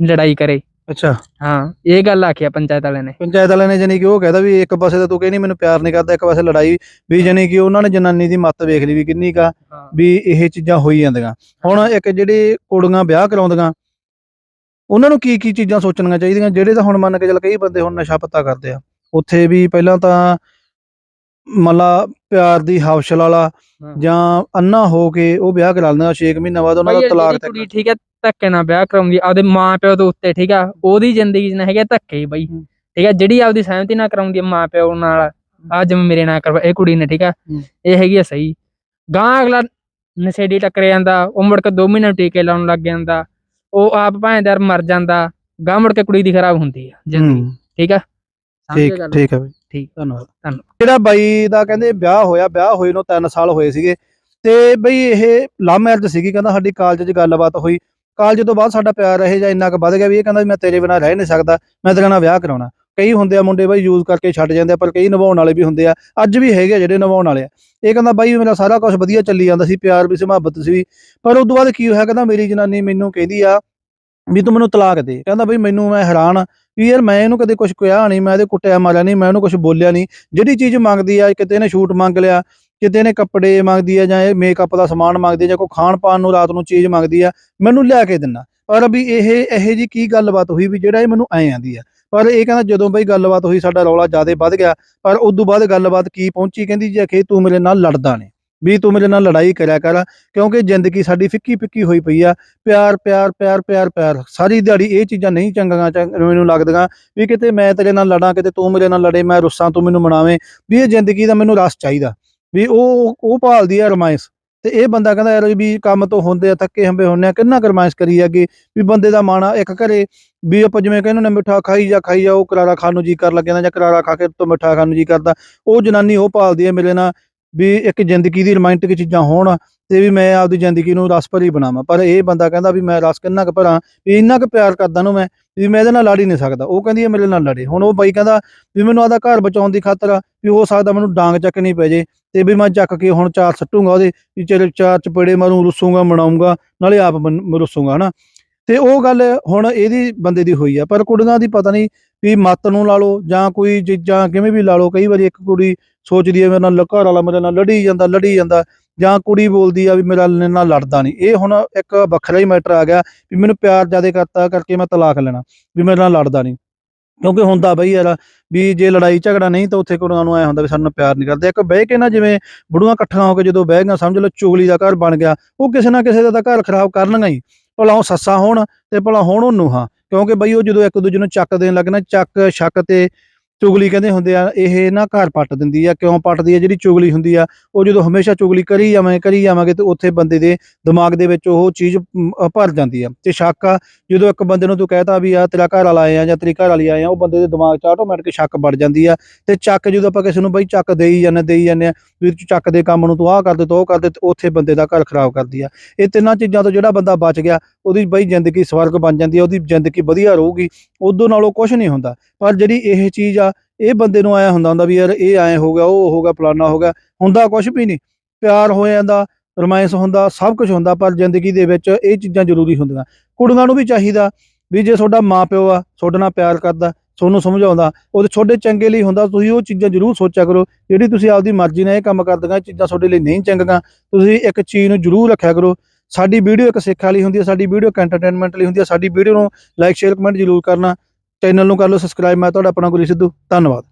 ਲੜਾਈ ਕਰੇ। ਅੱਛਾ। ਹਾਂ ਇਹ ਗੱਲ ਆਖਿਆ ਪੰਚਾਇਤ ਵਾਲਿਆਂ ਨੇ। ਪੰਚਾਇਤ ਵਾਲਿਆਂ ਨੇ ਜਾਨੀ ਕਿ ਉਹ ਕਹਿੰਦਾ ਵੀ ਇੱਕ ਪਾਸੇ ਤਾਂ ਤੂੰ ਕਹਿੰਦੀ ਮੈਨੂੰ ਪਿਆਰ ਨਹੀਂ ਕਰਦਾ ਇੱਕ ਪਾਸੇ ਲੜਾਈ ਵੀ ਜਾਨੀ ਕਿ ਉਹਨਾਂ ਨੇ ਜਨਾਨੀ ਦੀ ਮੱਤ ਵੇਖ ਲਈ ਵੀ ਕਿੰਨੀ ਕਾ ਵੀ ਇਹ ਚੀਜ਼ਾਂ ਹੋਈ ਜਾਂਦੀਆਂ। ਹੁਣ ਇੱਕ ਜਿਹੜੇ ਕੁੜੀਆਂ ਵਿਆਹ ਕਰਾਉਂਦੀਆਂ ਉਹਨਾਂ ਨੂੰ ਕੀ ਕੀ ਚੀਜ਼ਾਂ ਸੋਚਣੀਆਂ ਚਾਹੀਦੀਆਂ ਜਿਹੜੇ ਤਾਂ ਹੁਣ ਮੰਨ ਕੇ ਚੱਲ ਕਈ ਬੰਦੇ ਹੁਣ ਨਸ਼ਾ ਪੱਤਾ ਕਰਦੇ ਆ। ਉੱਥੇ ਵੀ ਪਹਿਲਾਂ ਤਾਂ ਮੱਲਾ ਪਿਆਰ ਦੀ ਹਵਸ਼ਲ ਵਾਲਾ। ਜਾਂ ਅੰਨਾ ਹੋ ਕੇ ਉਹ ਵਿਆਹ ਕਰਾ ਲੈਂਦਾ 6 ਮਹੀਨਾ ਬਾਅਦ ਉਹਨਾਂ ਦਾ ਤਲਾਕ ਤੱਕ। ਕੁੜੀ ਠੀਕ ਹੈ ਧੱਕੇ ਨਾਲ ਵਿਆਹ ਕਰਾਉਂਦੀ ਆਪਦੇ ਮਾਂ ਪਿਓ ਦੇ ਉੱਤੇ ਠੀਕ ਆ? ਉਹਦੀ ਜ਼ਿੰਦਗੀ 'ਚ ਨਾ ਹੈਗੇ ਧੱਕੇ ਹੀ ਬਈ। ਠੀਕ ਆ ਜਿਹੜੀ ਆਪਦੀ ਸਹਿਮਤੀ ਨਾਲ ਕਰਾਉਂਦੀ ਮਾਂ ਪਿਓ ਨਾਲ ਆ ਜਿਵੇਂ ਮੇਰੇ ਨਾਲ ਕਰਵਾ ਇਹ ਕੁੜੀ ਨੇ ਠੀਕ ਆ। ਇਹ ਹੈਗੀ ਆ ਸਹੀ। ਗਾਂ ਅਗਲਾ ਨਸ਼ੇੜੀ ਟੱਕਰ ਜਾਂਦਾ ਉਹ ਮੁੜ ਕੇ 2 ਮਹੀਨੇ ਟੀਕੇ ਲਾਉਣ ਲੱਗ ਜਾਂਦਾ ਉਹ ਆਪ ਭਾਂਦਰ ਮਰ ਜਾਂਦਾ ਗਾਂ ਮੁੜ ਕੇ ਕੁੜੀ ਦੀ ਖਰਾਬ ਹੁੰਦੀ ਆ ਜ਼ਿੰਦਗੀ। ਠੀਕ ਆ? ਸਮਝੇ ਠੀਕ ਗੱਲ? ਠੀਕ ਹੈ ਬਈ। ਠੀਕ। ਧੰਨਵਾਦ ਧੰਨਵਾਦ। ਜਿਹੜਾ ਬਾਈ ਦਾ ਕਹਿੰਦੇ ਵਿਆਹ ਹੋਇਆ ਵਿਆਹ ਹੋਏ ਨੂੰ 3 ਸਾਲ ਹੋਏ ਸੀਗੇ ਤੇ ਬਈ ਇਹ ਲਵ ਮੈਰਿਜ ਸੀਗੀ ਕਹਿੰਦਾ ਸਾਡੀ ਕਾਲਜ 'ਚ ਗੱਲਬਾਤ ਹੋਈ। ਕਾਲਜ ਤੋਂ ਬਾਅਦ ਸਾਡਾ ਪਿਆਰ ਇਹ ਜਾਂ ਇੰਨਾ ਕੁ ਵੱਧ ਗਿਆ ਵੀ ਇਹ ਕਹਿੰਦਾ ਵੀ ਮੈਂ ਤੇਰੇ ਬਿਨਾਂ ਰਹਿ ਨਹੀਂ ਸਕਦਾ ਮੈਂ ਤੇਰੇ ਨਾਲ ਵਿਆਹ ਕਰਾਉਣਾ। ਕਈ ਹੁੰਦੇ ਆ ਮੁੰਡੇ ਬਾਈ ਯੂਜ਼ ਕਰਕੇ ਛੱਡ ਜਾਂਦੇ ਆ ਪਰ ਕਈ ਨਿਭਾਉਣ ਵਾਲੇ ਵੀ ਹੁੰਦੇ ਆ। ਅੱਜ ਵੀ ਹੈਗੇ ਆ ਜਿਹੜੇ ਨਿਭਾਉਣ ਵਾਲੇ ਆ। ਇਹ ਕਹਿੰਦਾ ਬਾਈ ਮੇਰਾ ਸਾਰਾ ਕੁਝ ਵਧੀਆ ਚੱਲੀ ਜਾਂਦਾ ਸੀ ਪਿਆਰ ਵੀ ਸੀ ਮੁਹੱਬਤ ਸੀ। ਪਰ ਉਸ ਤੋਂ ਬਾਅਦ ਕੀ ਹੋਇਆ ਕਹਿੰਦਾ ਮੇਰੀ ਜਨਾਨੀ ਮੈਨੂੰ ਕਹਿੰਦੀ ਆ ਵੀ ਤੂੰ ਮੈਨੂੰ ਤਲਾਕ ਦੇ। ਕਹਿੰਦਾ ਬਈ ਮੈਨੂੰ ਮੈਂ ਹੈਰਾਨ ਆ। ਵੀ ਯਾਰ ਮੈਂ ਇਹਨੂੰ ਕਦੇ ਕੁਝ ਕਿਹਾ ਨਹੀਂ, ਮੈਂ ਇਹਦੇ ਕੁੱਟਿਆ ਮਾਰਿਆ ਨਹੀਂ, ਮੈਂ ਇਹਨੂੰ ਕੁਝ ਬੋਲਿਆ ਨਹੀਂ। ਜਿਹੜੀ ਚੀਜ਼ ਮੰਗਦੀ ਆ, ਕਿਤੇ ਇਹਨੇ ਸ਼ੂਟ ਮੰਗ ਲਿਆ, ਕਿਤੇ ਨੇ ਕੱਪੜੇ ਮੰਗਦੀ ਆ ਜਾਂ ਇਹ ਮੇਕਅਪ ਦਾ ਸਮਾਨ ਮੰਗਦੀ ਆ ਜਾਂ ਕੋਈ ਖਾਣ ਪਾਣ ਨੂੰ ਰਾਤ ਨੂੰ ਚੀਜ਼ ਮੰਗਦੀ ਆ, ਮੈਨੂੰ ਲਿਆ ਕੇ ਦਿੰਨਾ ਪਰ ਵੀ ਇਹ, ਇਹੋ ਜੀ ਕੀ ਗੱਲਬਾਤ ਹੋਈ ਵੀ ਜਿਹੜਾ ਇਹ ਮੈਨੂੰ ਐ ਆਂਦੀ ਆ? ਪਰ ਇਹ ਕਹਿੰਦਾ ਜਦੋਂ ਬਈ ਗੱਲਬਾਤ ਹੋਈ, ਸਾਡਾ ਰੌਲਾ ਜ਼ਿਆਦਾ ਵੱਧ ਗਿਆ, ਪਰ ਉਸ ਤੋਂ ਬਾਅਦ ਗੱਲਬਾਤ ਕੀ ਪਹੁੰਚੀ? ਕਹਿੰਦੀ ਜੇ ਕਿ ਤੂੰ ਮੇਰੇ ਨਾਲ ਲੜਦਾ ਨੇ ਵੀ ਤੂੰ ਮੇਰੇ ਨਾਲ ਲੜਾਈ ਕਰਿਆ ਕਰ, ਕਿਉਂਕਿ ਜ਼ਿੰਦਗੀ ਸਾਡੀ ਫਿੱਕੀ ਫਿੱਕੀ ਹੋਈ ਪਈ ਆ। ਪਿਆਰ ਪਿਆਰ ਪਿਆਰ ਪਿਆਰ ਪਿਆਰ, ਸਾਰੀ ਦਿਹਾੜੀ ਇਹ ਚੀਜ਼ਾਂ ਨਹੀਂ ਚੰਗੀਆਂ ਚੰਗ- ਮੈਨੂੰ ਲੱਗਦੀਆਂ ਵੀ ਕਿਤੇ ਮੈਂ ਤੇਰੇ ਨਾਲ ਲੜਾਂ, ਕਿਤੇ ਤੂੰ ਮੇਰੇ ਨਾਲ ਲੜੇ, ਮੈਂ ਰੁੱਸਾਂ, ਤੂੰ ਮੈਨੂੰ ਮਨਾਵੇਂ, ਵੀ ਇਹ ਜ਼ਿੰਦਗੀ ਦਾ ਮੈਨੂੰ ਰਸ ਚਾਹੀਦਾ। ਵੀ ਉਹ ਉਹ ਭਾਲਦੀ ਆ ਰਮਾਇਸ। ਤੇ ਇਹ ਬੰਦਾ ਕਹਿੰਦਾ ਯਾਰ ਵੀ ਕੰਮ ਤੋਂ ਹੁੰਦੇ ਆ, ਥੱਕੇ ਹੰਬੇ ਹੁੰਨੇ ਆ, ਕਿੰਨਾ ਕਰਮਾਇਸ਼ ਕਰੀ ਅੱਗੇ ਵੀ ਬੰਦੇ ਦਾ ਮਨ ਆ ਇੱਕ ਘਰੇ, ਵੀ ਆਪਾਂ ਜਿਵੇਂ ਕਹਿੰਦੇ ਨੇ ਮਿੱਠਾ ਖਾਈ ਜਾ ਖਾਈ ਜਾ, ਉਹ ਕਰਾਰਾ ਖਾਣ ਨੂੰ ਜੀ ਕਰ ਲੱਗਿਆ ਜਾਂ ਕਰਾਰਾ ਖਾ ਕੇ ਤੋਂ ਮਿੱਠਾ ਖਾਣ ਨੂੰ ਜੀ ਕਰਦਾ, ਉਹ ਜਨਾਨੀ ਉਹ ਪਾਲਦੀ ਹੈ ਮੇਰੇ ਨਾਲ ਵੀ ਇੱਕ ਜ਼ਿੰਦਗੀ ਦੀ ਰੋਮਾਂਟਿਕ ਚੀਜ਼ਾਂ ਹੋਣ ਤੇ ਵੀ ਮੈਂ ਆਪਦੀ ਜ਼ਿੰਦਗੀ ਨੂੰ ਰਸ ਭਰੀ ਬਣਾਵਾਂ। ਪਰ ਇਹ ਬੰਦਾ ਕਹਿੰਦਾ ਵੀ ਮੈਂ ਰਸ ਕਿੰਨਾ ਕੁ ਭਰਾਂ ਵੀ ਇੰਨਾ ਕੁ ਪਿਆਰ ਕਰਦਾ ਨੂੰ ਮੈਂ ਵੀ ਮੈਂ ਇਹਦੇ ਨਾਲ ਲੜ ਹੀ ਨਹੀਂ ਸਕਦਾ। ਉਹ ਕਹਿੰਦੀ ਹੈ ਮੇਰੇ ਨਾਲ ਲੜੇ। ਹੁਣ ਉਹ ਬਾਈ ਕਹਿੰਦਾ ਵੀ ਮੈਨੂੰ ਆਦਾ ਘਰ ਬਚਾਉਣ ਦੀ ਖਾਤਰ ਆ, ਵੀ ਹੋ ਸਕਦਾ ਮੈਨੂੰ ਡਾਂਗ ਚੱਕਣੀ ਪੈ ਜੇ ਤੇ ਵੀ ਮੈਂ ਚੱਕ ਕੇ ਹੁਣ ਚਾਰ ਸੱਟੂਗਾ ਉਹਦੇ ਵੀ ਚਲ ਚਾਰ ਚਪੇੜੇ ਮਾਰੂ ਰੁੱਸੂਗਾ ਮਨਾਉਂਗਾ ਨਾਲੇ ਆਪ ਰੁੱਸੂਗਾ ਹਨਾ। ਤੇ ਉਹ ਗੱਲ ਹੁਣ ਇਹਦੀ ਬੰਦੇ ਦੀ ਹੋਈ ਆ। ਪਰ ਕੁੜੀਆਂ ਦੀ ਪਤਾ ਨਹੀਂ ਵੀ ਮੱਤ ਨੂੰ ਲਾ ਲਓ ਜਾਂ ਕੋਈ ਚੀਜ਼ਾਂ ਕਿਵੇਂ ਵੀ ਲਾ ਲਓ, ਕਈ ਵਾਰੀ ਇੱਕ ਕੁੜੀ ਸੋਚਦੀ ਹੈ ਮੇਰੇ ਨਾਲ ਘਰ ਵਾਲਾ ਮੇਰੇ ਨਾਲ ਲੜੀ ਜਾਂਦਾ ਲੜੀ ਜਾਂਦਾ ਜਾਂ ਕੁੜੀ ਬੋਲਦੀ ਆ ਵੀ ਮੇਰਾ ਨਾਲ ਲੜਦਾ ਨਹੀਂ। ਇਹ ਹੁਣ ਇੱਕ ਵੱਖਰਾ ਹੀ ਮੈਟਰ ਆ ਗਿਆ ਵੀ ਮੈਨੂੰ ਪਿਆਰ ਜ਼ਿਆਦਾ ਕਰਤਾ ਕਰਕੇ ਮੈਂ ਤਲਾਕ ਲੈਣਾ ਵੀ ਮੇਰੇ ਨਾਲ ਲੜਦਾ ਨਹੀਂ। ਕਿਉਂਕਿ ਹੁੰਦਾ ਬਈ ਯਾਰ ਵੀ ਜੇ ਲੜਾਈ ਝਗੜਾ ਨਹੀਂ ਤਾਂ ਉੱਥੇ ਕੁੜੀਆਂ ਨੂੰ ਐ ਹੁੰਦਾ ਵੀ ਸਾਨੂੰ ਪਿਆਰ ਨਹੀਂ ਕਰਦੇ। ਇੱਕ ਬਹਿ ਕੇ ਨਾ ਜਿਵੇਂ ਬੁੜੀਆਂ ਇਕੱਠੀਆਂ ਹੋ ਕੇ ਜਦੋਂ ਬਹਿ ਗਈਆਂ, ਸਮਝ ਲਓ ਚੁਗਲੀ ਦਾ ਘਰ ਬਣ ਗਿਆ, ਉਹ ਕਿਸੇ ਨਾ ਕਿਸੇ ਦਾ ਤਾਂ ਘਰ ਖਰਾਬ ਕਰਨਗਾ ਹੀ। ਭਲਾ ਉਹ ਸੱਸਾ ਹੋਣ ਤੇ ਭਲਾ ਹੋਣ ਉਹ ਨੂੰਹਾਂ ਕਿਉਂਕਿ ਬਈ ਉਹ ਜਦੋਂ ਇੱਕ ਦੂਜੇ ਨੂੰ ਚੱਕ ਦੇਣ ਲੱਗਣਾ ਚੱਕ ਸ਼ੱਕ ਤੇ ਚੁਗਲੀ ਕਹਿੰਦੇ ਹੁੰਦੇ ਆ, ਇਹ ਨਾ ਘਰ ਪੱਟ ਦਿੰਦੀ ਆ, ਕਿਉਂ ਪੱਟਦੀ ਆ? ਜਿਹੜੀ ਚੁਗਲੀ ਹੁੰਦੀ ਆ, ਉਹ ਜਦੋਂ ਹਮੇਸ਼ਾ ਚੁਗਲੀ ਕਰੀ ਜਾਵਾਂਗੇ ਕਰੀ ਜਾਵਾਂਗੇ ਤੇ ਉੱਥੇ ਬੰਦੇ ਦੇ ਦਿਮਾਗ ਦੇ ਵਿੱਚ ਉਹ ਚੀਜ਼ ਭਰ ਜਾਂਦੀ ਆ। ਤੇ ਸ਼ੱਕ ਆ, ਜਦੋਂ ਇੱਕ ਬੰਦੇ ਨੂੰ ਤੂੰ ਕਹਿਤਾ ਵੀ ਆ, ਤੇਰਾ ਘਰ ਵਾਲਾ ਆਏ ਆ ਜਾਂ ਤੇਰੀ ਘਰ ਵਾਲੀ ਆਏ ਆ ਉਹ ਬੰਦੇ ਦੇ ਦਿਮਾਗ 'ਚ ਆਟੋਮੈਟਿਕ ਸ਼ੱਕ ਵੜ ਜਾਂਦੀ ਆ। ਤੇ ਚੱਕ ਜਦੋਂ ਆਪਾਂ ਕਿਸੇ ਨੂੰ ਬਈ ਚੱਕ ਦੇਈ ਜਾਂਦੇ ਦੇਈ ਜਾਂਦੇ ਆ, ਵੀ ਚੱਕ ਦੇ ਕੰਮ ਨੂੰ, ਤੂੰ ਆਹ ਕਰਦੇ ਤੂੰ ਉਹ ਕਰਦੇ ਤੇ ਉੱਥੇ ਬੰਦੇ ਦਾ ਘਰ ਖਰਾਬ ਕਰਦੀ ਆ। ਇਹ ਤਿੰਨਾਂ ਚੀਜ਼ਾਂ ਤੋਂ ਜਿਹੜਾ ਬੰਦਾ ਬਚ ਗਿਆ, ਉਹਦੀ ਬਈ ਜ਼ਿੰਦਗੀ ਸਵਰਗ ਬਣ ਜਾਂਦੀ ਆ, ਉਹਦੀ ਜ਼ਿੰਦਗੀ ਵਧੀਆ ਰਹੂਗੀ, ਉਦੋਂ ਨਾਲੋਂ ਕੁਝ ਨਹੀਂ ਹੁੰਦਾ। ਪਰ ਜਿਹੜੀ ਇਹ ਚੀਜ਼ ਆ, ਇਹ ਬੰਦੇ ਨੂੰ ਆਇਆ ਹੁੰਦਾ ਹੁੰਦਾ ਵੀ ਯਾਰ ਇਹ ਐ ਹੋ ਗਿਆ, ਉਹ ਹੋ ਗਿਆ, ਫਲਾਨਾ ਹੋ ਗਿਆ, ਹੁੰਦਾ ਕੁਝ ਵੀ ਨਹੀਂ। ਪਿਆਰ ਹੋ ਜਾਂਦਾ ਰੋਮਾਂਸ ਹੁੰਦਾ, ਸਭ ਕੁਝ ਹੁੰਦਾ, ਪਰ ਜ਼ਿੰਦਗੀ ਦੇ ਵਿੱਚ ਇਹ ਚੀਜ਼ਾਂ ਜ਼ਰੂਰੀ ਹੁੰਦੀਆਂ। ਕੁੜੀਆਂ ਨੂੰ ਵੀ ਚਾਹੀਦਾ ਵੀ ਜੇ ਤੁਹਾਡਾ ਮਾਪਿਓ ਆ, ਤੁਹਾਡੇ ਨਾਲ ਪਿਆਰ ਕਰਦਾ, ਤੁਹਾਨੂੰ ਸਮਝਾਉਂਦਾ ਉਹਦੇ ਤੁਹਾਡੇ ਚੰਗੇ ਲਈ ਹੁੰਦਾ, ਤੁਸੀਂ ਉਹ ਚੀਜ਼ਾਂ ਜ਼ਰੂਰ ਸੋਚਿਆ ਕਰੋ, ਜਿਹੜੀ ਤੁਸੀਂ ਆਪਦੀ ਮਰਜ਼ੀ ਨਾਲ ਇਹ ਕੰਮ ਕਰਦੀਆਂ ਚੀਜ਼ਾਂ ਤੁਹਾਡੇ ਲਈ ਨਹੀਂ ਚੰਗੀਆਂ, ਤੁਸੀਂ ਇੱਕ ਚੀਜ਼ ਨੂੰ ਜ਼ਰੂਰ ਰੱਖਿਆ ਕਰੋ। ਸਾਡੀ ਵੀਡੀਓ ਇੱਕ ਸਿੱਖ ਲਈ ਹੁੰਦੀ ਹੈ, ਸਾਡੀ ਵੀਡੀਓ ਇੱਕ ਐਂਟਰਟੇਨਮੈਂਟ ਲਈ ਹੁੰਦੀ ਹੈ, ਸਾਡੀ ਵੀਡੀਓ ਨੂੰ ਲਾਈਕ ਸ਼ੇਅਰ ਕਮੈਂਟ ਜ਼ਰੂਰ ਕਰਨਾ। ਚੈਨਲ ਨੂੰ ਕਰ ਲਓ ਸਬਸਕ੍ਰਾਈਬ। ਮੈਂ ਤੁਹਾਡਾ ਆਪਣਾ ਗੁਰੀ ਸਿੱਧੂ। ਧੰਨਵਾਦ।